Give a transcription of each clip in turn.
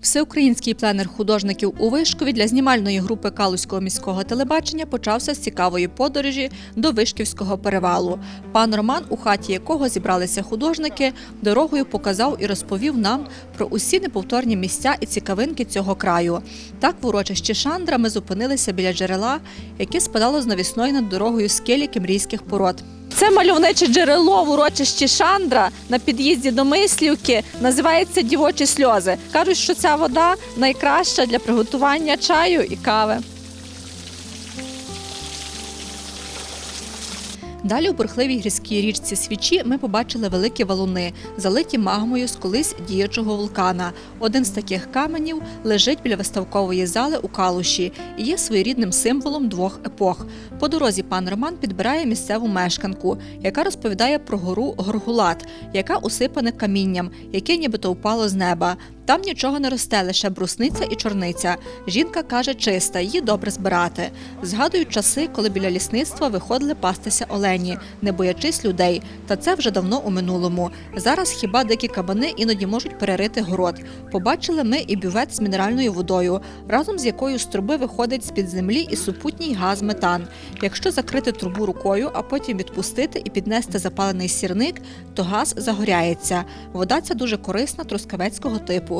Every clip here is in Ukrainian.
Всеукраїнський пленер художників у Вишкові для знімальної групи Калузького міського телебачення почався з цікавої подорожі до Вишківського перевалу. Пан Роман, у хаті якого зібралися художники, дорогою показав і розповів нам про усі неповторні місця і цікавинки цього краю. Так, в урочищі Шандра ми зупинилися біля джерела, яке спадало з навісної над дорогою скелі кемрійських пород. Це мальовниче джерело в урочищі Шандра на під'їзді до Мислівки. Називається Дівочі сльози. Кажуть, що ця вода найкраща для приготування чаю і кави. Далі у бурхливій гірській річці Свічі ми побачили великі валуни, залиті магмою з колись діючого вулкана. Один з таких каменів лежить біля виставкової зали у Калуші і є своєрідним символом двох епох. По дорозі пан Роман підбирає місцеву мешканку, яка розповідає про гору Горгулат, яка усипана камінням, яке нібито впало з неба. Там нічого не росте, лише брусниця і чорниця. Жінка каже, чиста, її добре збирати. Згадують часи, коли біля лісництва виходили пастися олені, не боячись людей. Та це вже давно у минулому. Зараз хіба дикі кабани іноді можуть перерити город. Побачили ми і бювет з мінеральною водою, разом з якою з труби виходить з-під землі і супутній газ метан. Якщо закрити трубу рукою, а потім відпустити і піднести запалений сірник, то газ загоряється. Вода ця дуже корисна трускавецького типу.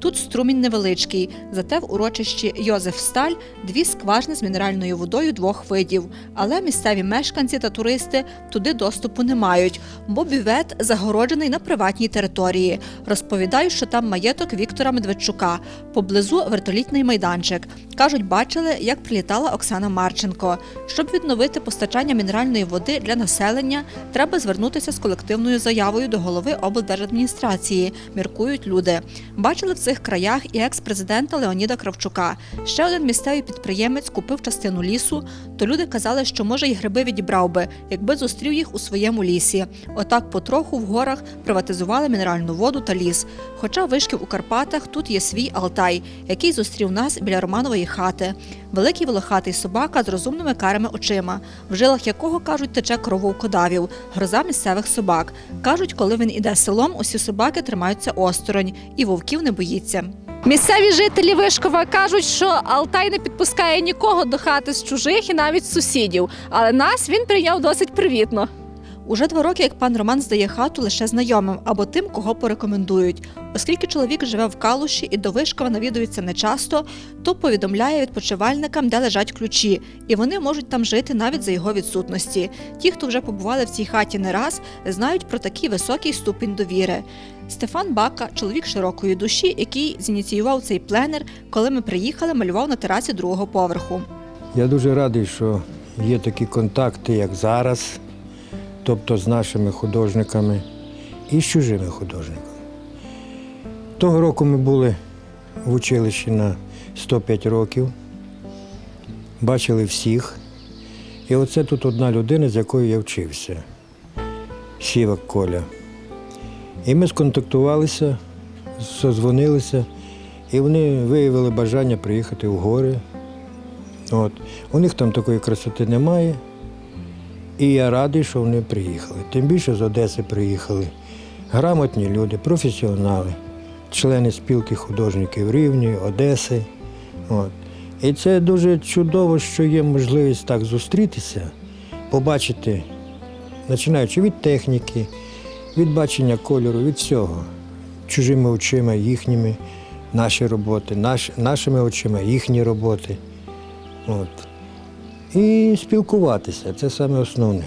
Тут струмінь невеличкий, зате в урочищі Йозеф Сталь дві скважини з мінеральною водою двох видів. Але місцеві мешканці та туристи туди доступу не мають, бо бювет загороджений на приватній території. Розповідають, що там маєток Віктора Медведчука, поблизу вертолітний майданчик. Кажуть, бачили, як прилітала Оксана Марченко. Щоб відновити постачання мінеральної води для населення, треба звернутися з колективною заявою до голови облдержадміністрації, міркують люди. Бачили в цих краях і екс-президента Леоніда Кравчука. Ще один місцевий підприємець купив частину лісу, то люди казали, що може й гриби відібрав би, якби зустрів їх у своєму лісі. Отак потроху в горах приватизували мінеральну воду та ліс. Хоча вишків у Карпатах тут є свій Алтай, який зустрів нас біля Романової хати. Великий волохатий собака з розумними карими очима, в жилах якого кажуть тече кров вовкодавів, гроза місцевих собак. Кажуть, коли він іде селом, усі собаки тримаються осторонь і вовків не боїться. Місцеві жителі Вишкова кажуть, що Алтай не підпускає нікого до хати з чужих і навіть сусідів, але нас він прийняв досить привітно. Уже два роки, як пан Роман здає хату лише знайомим або тим, кого порекомендують. Оскільки чоловік живе в Калуші і до Вишкова навідується нечасто, то повідомляє відпочивальникам, де лежать ключі, і вони можуть там жити навіть за його відсутності. Ті, хто вже побували в цій хаті не раз, знають про такий високий ступінь довіри. Стефан Бака, чоловік широкої душі, який зініціював цей пленер, коли ми приїхали, малював на терасі другого поверху. Я дуже радий, що є такі контакти, як зараз, тобто з нашими художниками і з чужими художниками. Того року ми були в училищі на 105 років, бачили всіх. І оце тут одна людина, з якою я вчився, Сівак Коля. І ми сконтактувалися, созвонилися, і вони виявили бажання приїхати в гори. От. У них там такої красоти немає. І я радий, що вони приїхали. Тим більше з Одеси приїхали. Грамотні люди, професіонали, члени спілки художників Рівні, Одеси. От. І це дуже чудово, що є можливість так зустрітися, побачити, починаючи від техніки, від бачення кольору, від всього. Чужими очима, їхніми, наші роботи, наш, нашими очима, їхні роботи. От. І спілкуватися це саме основне.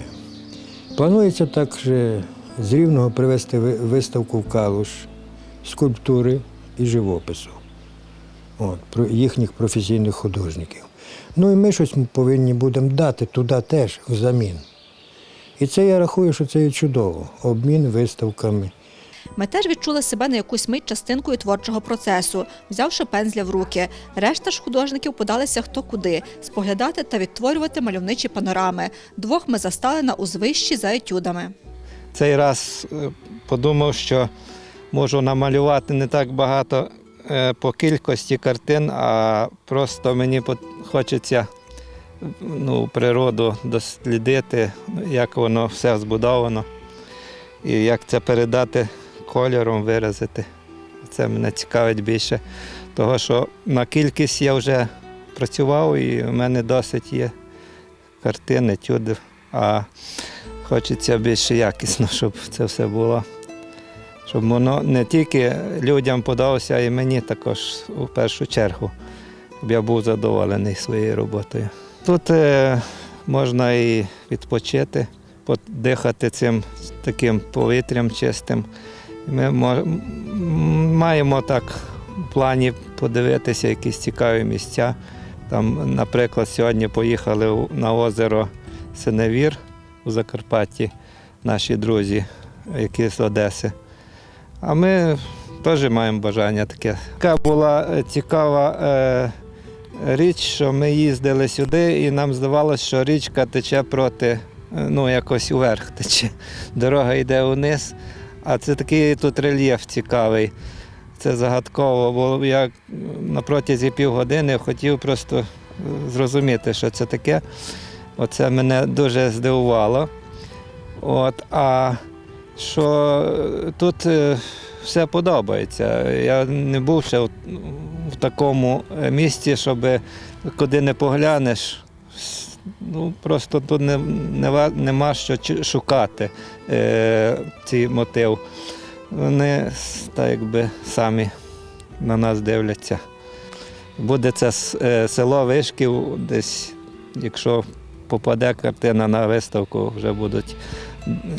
Планується також з Рівного привезти виставку в Калуш скульптури і живопису От, про їхніх професійних художників. Ну і ми щось повинні будемо дати туди теж взамін. І це я рахую, що це є чудово. Обмін виставками. Ми теж відчули себе на якусь мить частинкою творчого процесу, взявши пензля в руки. Решта ж художників подалися хто куди споглядати та відтворювати мальовничі панорами. Двох ми застали на узвищі за етюдами. цей раз е, подумав, що можу намалювати не так багато е, по кількості картин, а просто мені хочеться ну, природу дослідити, як воно все збудовано і як це передати кольором, виразити. Це мене цікавить більше. Того, що на кількість я вже працював і в мене досить є картин, етюдів, а хочеться більше якісно, щоб це все було. Щоб воно не тільки людям подалося, а й мені також у першу чергу, щоб я був задоволений своєю роботою. Тут е, можна і відпочити, подихати цим таким повітрям чистим. Ми мо- маємо так в плані подивитися якісь цікаві місця. Там, наприклад, сьогодні поїхали на озеро Синевір у Закарпатті, наші друзі, які з Одеси. А ми теж маємо бажання таке. Така була е, цікава е, річ, що ми їздили сюди, і нам здавалося, що річка тече проти, е, ну, якось уверх тече. Дорога йде вниз, а це такий тут рельєф цікавий. Це загадково, бо я на протязі півгодини хотів просто е, зрозуміти, що це таке. Оце мене дуже здивувало. От, а що е, тут все подобається. Я не був ще в, такому е, місці, щоб куди не поглянеш. Ну, просто тут не, не, нема що шукати е, цей мотив. Вони так якби самі на нас дивляться. Буде це е, село Вишків, десь, якщо попаде картина на виставку, вже будуть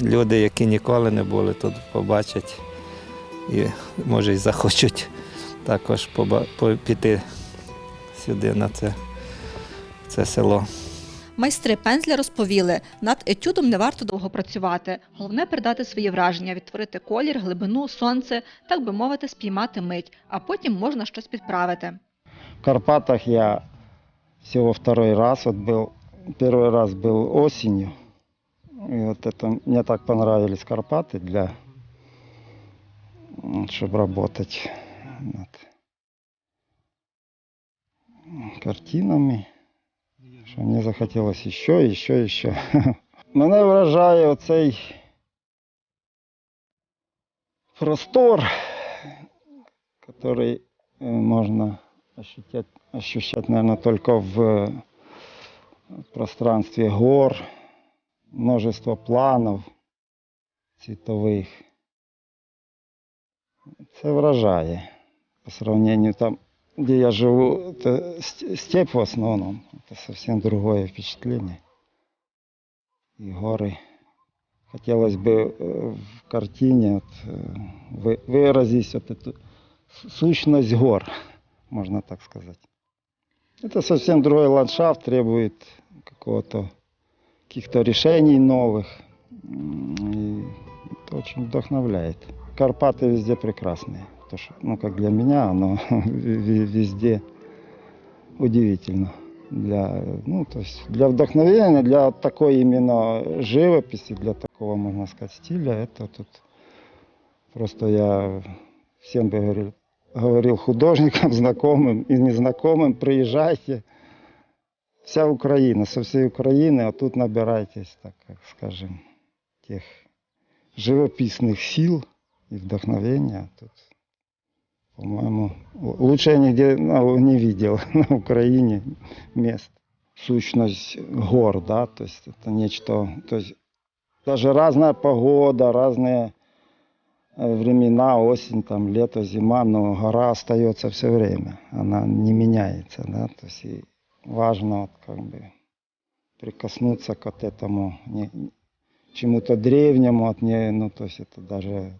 люди, які ніколи не були тут, побачать і може й захочуть також поба- по- піти сюди на це, це село. Майстри пензля розповіли, над етюдом не варто довго працювати. Головне передати свої враження, відтворити колір, глибину, сонце, так би мовити, спіймати мить, а потім можна щось підправити. В Карпатах я всего второй раз вот был. Первый раз был осенью. И вот это мне так понравились Карпаты для чтобы работать над картинами. Що мені захотілося ще, і ще, і ще. Мене вражає оцей простор, який э, можно ощутить, ощущать, наверное, только в э, пространстве гор, множество планов цветовых. Це вражає. По сравнению там, где я живу, это ст- степь в основном. Это совсем другое впечатление. И горы. Хотелось бы э, в картине вот, э, вы- выразить вот эту сущность гор, можно так сказать. Это совсем другой ландшафт, требует какого-то каких-то решений новых. И это очень вдохновляет. Карпаты везде прекрасные. То, что, ну, как для меня, оно везде удивительно. Для, ну, то есть для вдохновения, для такой именно живописи, для такого, можно сказать, стиля, это тут просто я всем бы говорил, говорил художникам, знакомым и незнакомым, приезжайте. Вся Украина, со всей Украины, а тут набирайтесь, так как скажем, тех живописных сил и вдохновения. Тут, по-моему, лучше я нигде ну, не видел на Украине мест. Сущность гор, да, то есть это нечто, то есть даже разная погода, разные э, времена, осень, там, лето, зима, но гора остается все время, она не меняется, да, то есть и важно вот как бы прикоснуться к вот этому не- чему-то древнему, от не, ну, то есть это даже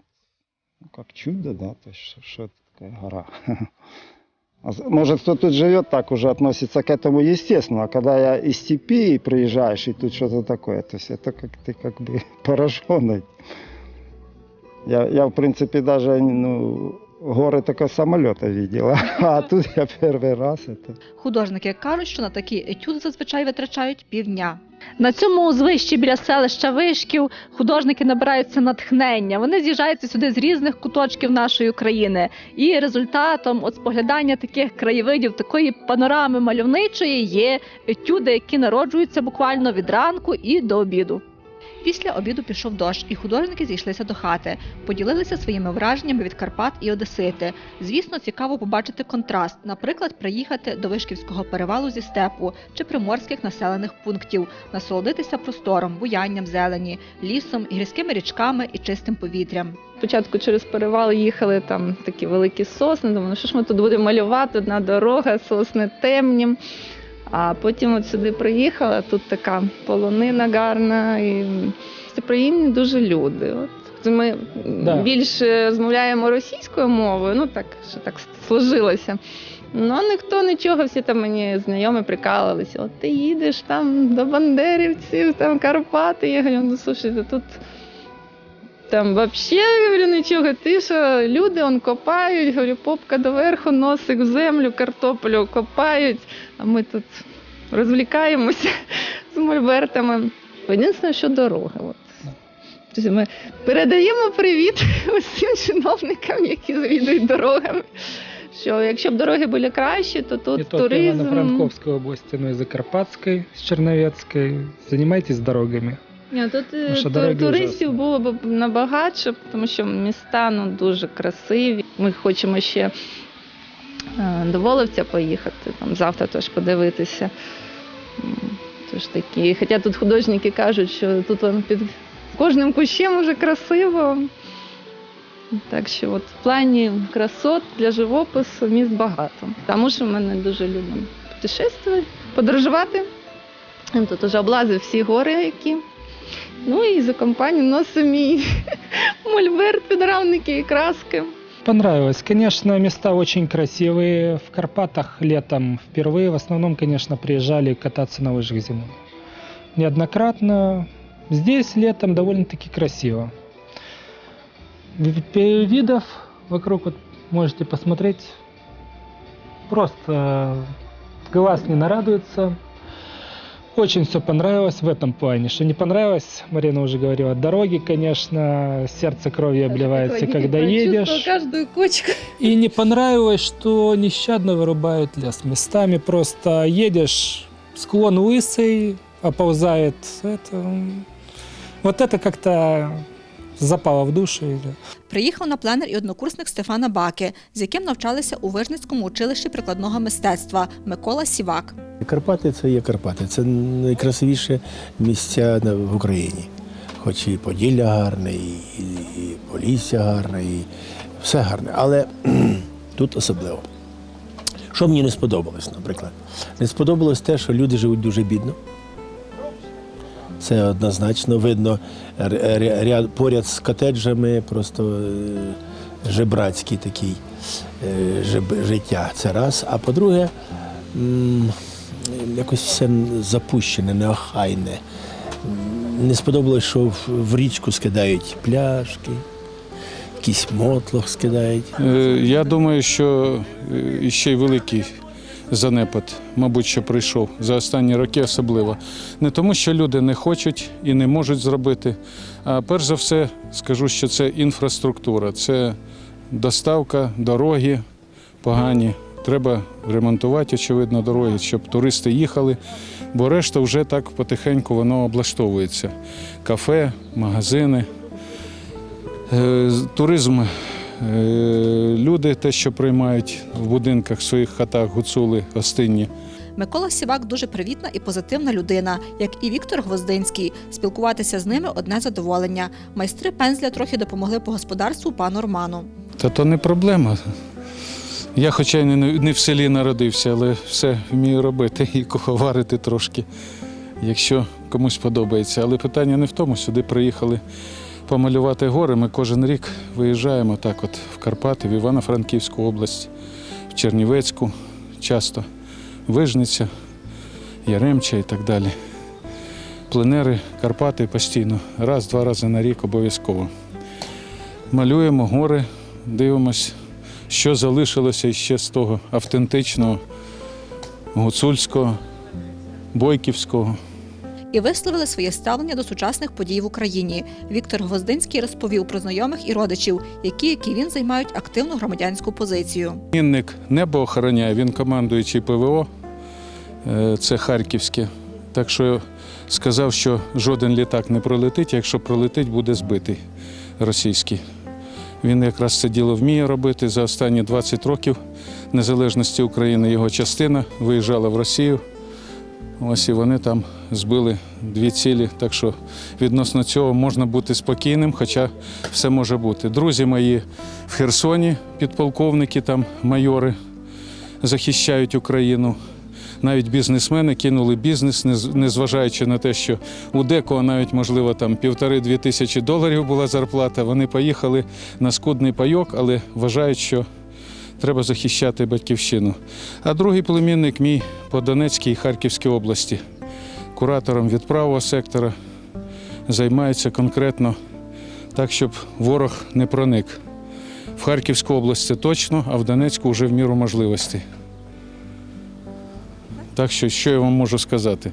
ну, как чудо, да, то есть что, что это такая гора. А з- Может, кто тут живет, так уже относится к этому естественно, а когда я из степи приезжаешь, и тут что-то такое, то есть это как ты как бы пораженный. Я, я, в принципе, даже, ну, горы только с самолета видел, а тут я первый раз это. Художники кажуть, що на такі етюди зазвичай витрачають півдня. На цьому узвищі біля селища Вишків художники набираються натхнення. Вони з'їжджаються сюди з різних куточків нашої країни. І результатом от споглядання таких краєвидів, такої панорами мальовничої є етюди, які народжуються буквально від ранку і до обіду. Після обіду пішов дощ, і художники зійшлися до хати, поділилися своїми враженнями від Карпат і Одесити. Звісно, цікаво побачити контраст, наприклад, приїхати до Вишківського перевалу зі степу чи приморських населених пунктів, насолодитися простором, буянням зелені, лісом, гірськими річками і чистим повітрям. Спочатку через перевал їхали там такі великі сосни. Думали, ну що ж ми тут будемо малювати, одна дорога, сосни темні. А потім от сюди приїхала, тут така полонина гарна, і приємні дуже люди. От ми Да. більше розмовляємо російською мовою, ну так, що так сложилося. Ну, ніхто нічого, всі там мені знайомі прикалувалися. От ти їдеш там до бандерівців, там Карпати. Я говорю, ну слушайте, тут там вообще говорю, нічого тиша. Люди он копають, говорю, попка доверху, носик в землю, картоплю копають, а ми тут розвлікаємося з мольбертами. Єдине, що. От. Тобто ми передаємо привіт усім чиновникам, які завідують дорогами. Що якщо б дороги були кращі, то тут только туризм. Ивано-Франковской области, но и Закарпатской, с Черновецкой. Занимайтесь дорогами. Ні, тут е, Наша ту- туристів було б набагатше, тому що міста ну, дуже красиві. Ми хочемо ще е, до Воловця поїхати, там завтра теж подивитися. Тож такі. Хоча тут художники кажуть, що тут вон під кожним кущем уже красиво. Так що от в плані красот для живопису міст багато. Тому що ми не дуже любимо путешествувати, подорожувати. Тут уже облазив всі гори, які. Ну і за компанію носимо мій мольберт, підрамники і краски. Понравилось. Конечно, места очень красивые. В Карпатах летом впервые. В основном, конечно, приезжали кататься на лыжах зимой. Неоднократно. Здесь летом довольно-таки красиво. Ви- Видов вокруг вот можете посмотреть. Просто э, глаз не нарадуется. Очень все понравилось в этом плане. Что не понравилось, Марина уже говорила, дороги, конечно, сердце кровью обливается, когда едешь. каждую кочку. И не понравилось, что нещадно вырубают лес. Местами просто едешь, склон лысый, оползает. Это... м, Вот это как-то запало в душу. Приїхав на пленер і однокурсник Стефана Баки, з яким навчалися у Вижницькому училищі прикладного мистецтва Микола Сівак. Карпати це є Карпати. Це найкрасивіше місця в Україні. Хоч і Поділля гарне, і, і, і Полісся гарне, і все гарне. Але тут особливо. Що мені не сподобалось, наприклад? Не сподобалось те, що люди живуть дуже бідно. Це однозначно видно ряд, поряд з котеджами, просто е, жебрацький такий е, життя. Це раз. А по-друге, якось все запущене, неохайне. Не сподобалось, що в, річку скидають пляшки, якийсь мотлох скидають. Е, Я думаю, що ще й великий занепад, мабуть, що прийшов за останні роки особливо. Не тому, що люди не хочуть і не можуть зробити. А перш за все, скажу, що це інфраструктура, це доставка, дороги погані. Треба ремонтувати, очевидно, дороги, щоб туристи їхали, бо решта вже так потихеньку воно облаштовується. Кафе, магазини. Е, Туризм Люди те, що приймають в будинках, в своїх хатах гуцули гостинні. Микола Сівак дуже привітна і позитивна людина, як і Віктор Гвоздинський. Спілкуватися з ними одне задоволення. Майстри пензля трохи допомогли по господарству пану Роману. Та то не проблема. Я, хоча й не, не в селі народився, але все вмію робити і куховарити трошки, якщо комусь подобається. Але питання не в тому, сюди приїхали помалювати гори. Ми кожен рік виїжджаємо так от в Карпати, в Івано-Франківську область, в Чернівецьку часто, Вижниця, Яремча і так далі. Пленери Карпати постійно, раз-два рази на рік обов'язково. Малюємо гори, дивимось, що залишилося ще з того автентичного, гуцульського, бойківського. І висловили своє ставлення до сучасних подій в Україні. Віктор Гвоздинський розповів про знайомих і родичів, які, як і він, займають активну громадянську позицію. Мінник небо охороняє, він командуючий ПВО, е, це Харківське. Так що сказав, що жоден літак не пролетить, якщо пролетить, буде збитий російський. Він якраз це діло вміє робити. За останні 20 років незалежності України його частина виїжджала в Росію. Ось і вони там збили дві цілі. Так що відносно цього можна бути спокійним, хоча все може бути. Друзі мої в Херсоні, підполковники, там майори захищають Україну. Навіть бізнесмени кинули бізнес, нез- незважаючи на те, що у декого навіть, можливо, там півтори-дві тисячі доларів була зарплата. Вони поїхали на скудний пайок, але вважають, що треба захищати батьківщину. А другий племінник мій по Донецькій і Харківській області, куратором від правого сектора, займається конкретно так, щоб ворог не проник. В Харківську область точно, а в Донецьку вже в міру можливостей. Так що, що я вам можу сказати?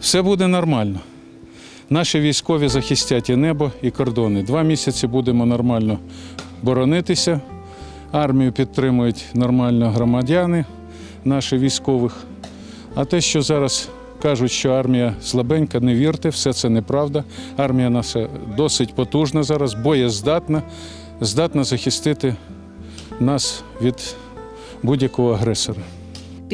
Все буде нормально. Наші військові захистять і небо, і кордони. Два місяці будемо нормально боронитися. Армію підтримують нормально громадяни, наші військових. А те, що зараз кажуть, що армія слабенька, не вірте, все це неправда. Армія наша досить потужна зараз, боєздатна, здатна захистити нас від будь-якого агресора.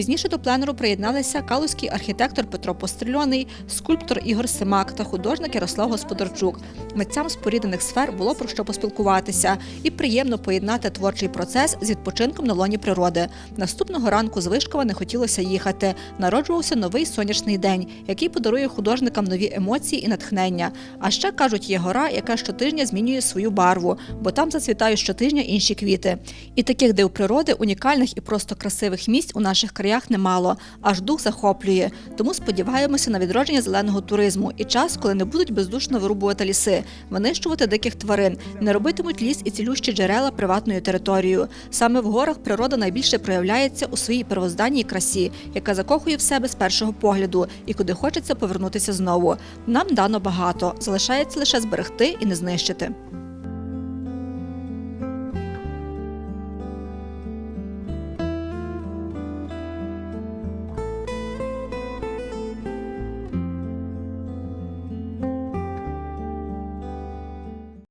Пізніше до пленеру приєдналися калузький архітектор Петро Пострільоний, скульптор Ігор Семак та художник Ярослав Господарчук. Митцям споріднених сфер було про що поспілкуватися, і приємно поєднати творчий процес з відпочинком на лоні природи. Наступного ранку з Вишкова не хотілося їхати. Народжувався новий сонячний день, який подарує художникам нові емоції і натхнення. А ще кажуть, є гора, яка щотижня змінює свою барву, бо там зацвітають щотижня інші квіти. І таких див природи, унікальних і просто красивих місць у наших краях немало, аж дух захоплює. Тому сподіваємося на відродження зеленого туризму і час, коли не будуть бездушно вирубувати ліси, винищувати диких тварин, не робитимуть ліс і цілющі джерела приватною територією. Саме в горах природа найбільше проявляється у своїй первозданній красі, яка закохує в себе з першого погляду і куди хочеться повернутися знову. Нам дано багато, залишається лише зберегти і не знищити.